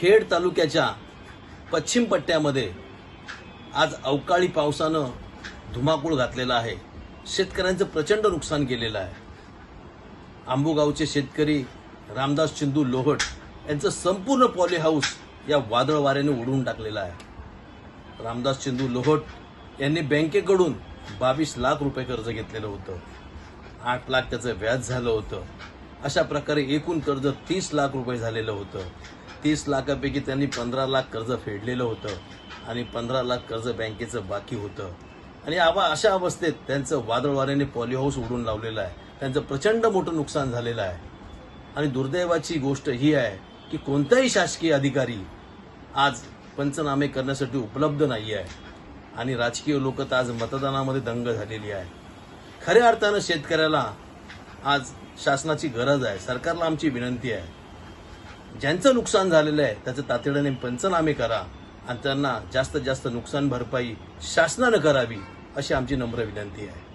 खेड तालुक्याच्या पश्चिम पट्ट्यामध्ये आज अवकाळी पावसानं धुमाकूळ घातलेला आहे. शेतकऱ्यांचं प्रचंड नुकसान केलेलं आहे. आंबोगावचे शेतकरी रामदास चिंदू लोहट यांचं संपूर्ण पॉली हाऊस या वादळ वाऱ्याने उडवून टाकलेलं आहे. रामदास चिंदू लोहट यांनी बँकेकडून बावीस लाख रुपये कर्ज घेतलेलं होतं. आठ लाख त्याचं व्याज झालं होतं. अशा प्रकारे एकूण कर्ज तीस लाख रुपये झालेलं होतं. तीस लाखापैकी त्यांनी पंधरा लाख कर्ज फेडलेलं होतं आणि पंधरा लाख कर्ज बँकेचं बाकी होतं. आणि आवा अशा अवस्थेत त्यांचं वादळवाऱ्याने पॉली हाऊस उडून लावलेलं आहे. त्यांचं प्रचंड मोठं नुकसान झालेलं आहे. आणि दुर्दैवाची गोष्ट ही आहे की कोणताही शासकीय अधिकारी आज पंचनामे करण्यासाठी उपलब्ध नाही आहे आणि राजकीय लोक तर आज मतदानामध्ये दंग झालेली आहे. खऱ्या अर्थानं शेतकऱ्याला आज शासनाची गरज आहे. सरकारला आमची विनंती आहे. ज्यांचं नुकसान झालेलं आहे त्याचं तातडीने पंचनामे करा आणि त्यांना जास्तीत जास्त नुकसान भरपाई शासनानं करावी अशी आमची नम्र विनंती आहे.